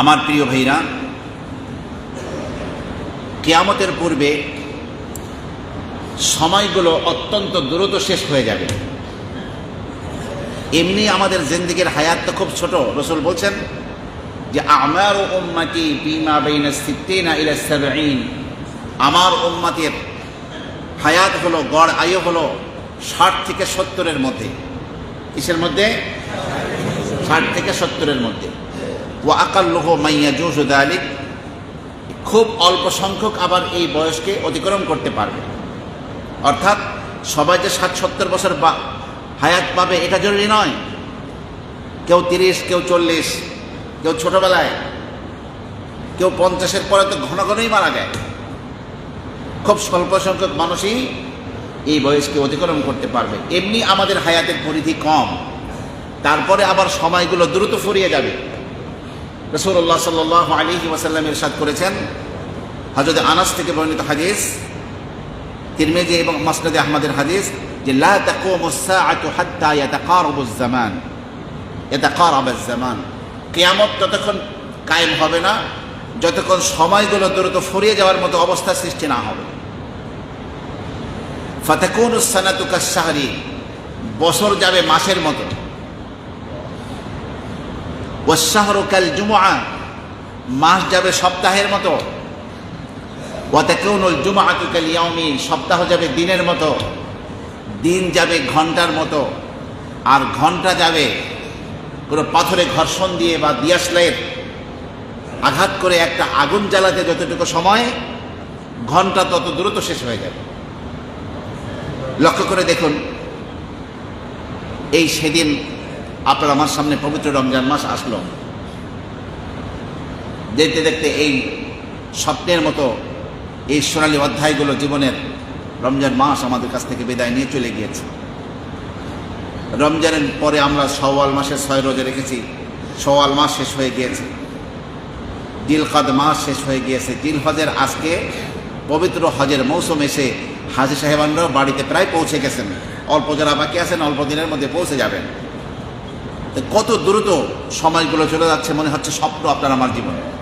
আমার প্রিয় ভাইরা, কেয়ামতের পূর্বে সময়গুলো অত্যন্ত দ্রুত শেষ হয়ে যাবে। এমনি আমাদের জিন্দিগির হায়াত তো খুব ছোট, রসুল বলছেন যে, আমার উম্মাতি বিমা বেইনা সিদ্দিনা ইলা সাবঈন। আমার উম্মাতের হায়াত হলো, গড় আয়ু হলো ষাট থেকে সত্তরের মধ্যে। কিসের মধ্যে? ষাট থেকে সত্তরের মধ্যে। ও আকাল্লহ মাইয়া জোসুদ আলিক খুব অল্প সংখ্যক আবার এই বয়সকে অতিক্রম করতে পারবে। অর্থাৎ সবাই যে ষাট সত্তর বছর বা হায়াত পাবে এটা জরুরি নয়। কেউ তিরিশ, কেউ চল্লিশ, কেউ ছোটবেলায়, কেউ পঞ্চাশের পরে তো ঘন ঘনই মারা যায়। খুব স্বল্প সংখ্যক মানুষই এই বয়সকে অতিক্রম করতে পারবে। এমনি আমাদের হায়াতের পরিধি কম। তারপরে আবার সময়গুলো দ্রুত ফুরিয়ে যাবে। রসুল্লাহ সাল আলী ওয়াসাল্লাম ইরশাদ করেছেন। হজরত আনাস থেকে বর্ণিত হাদিস, তিরমেজি এবং মাসনাদে আহমদের হাদিস যে, লা তাকুমু জামান ইয়াতাকারাবু ততক্ষণ কায়েম হবে না, যতক্ষণ সময়গুলো দ্রুত ফুরিয়ে যাওয়ার মতো অবস্থা সৃষ্টি না হবে। ফতেকুন সানাতু শাহরি বছর যাবে মাসের মতো। ওয়াশাহরু কাল জুমআ মাস যাবে সপ্তাহের মতো। ওয়াতাকুনুল জুমআতু কাল ইয়াউমি সপ্তাহ যাবে দিনের মতো। দিন যাবে ঘণ্টার মতো। আর ঘণ্টা যাবে কোনো পাথরে ঘর্ষণ দিয়ে বা দিয়াশলাইয়ের আঘাত করে একটা আগুন জ্বালাতে যতটুকু সময়, ঘণ্টা তত দ্রুত শেষ হয়ে যাবে। লক্ষ্য করে দেখুন, এই সেদিন আপনার আমার সামনে পবিত্র রমজান মাস আসলো। দেখতে দেখতে এই স্বপ্নের মতো এই সোনালী অধ্যায়গুলো জীবনের রমজান মাস আমাদের কাছ থেকে বিদায় নিয়ে চলে গিয়েছে। রমজানের পরে আমরা সওয়াল মাসের ছয় রোজে রেখেছি। সওয়াল মাস শেষ হয়ে গিয়েছে। দিলকাদ মাস শেষ হয়ে গিয়েছে। দিল হজের আজকে পবিত্র হজের মৌসুম এসে হাজি সাহেবানরাও বাড়িতে প্রায় পৌঁছে গেছেন। অল্প যারা বাকি আছেন, অল্প দিনের মধ্যে পৌঁছে যাবেন। কত দ্রুত সময়গুলো চলে যাচ্ছে মনে হচ্ছে স্বপ্ন আপনার আমার জীবনে।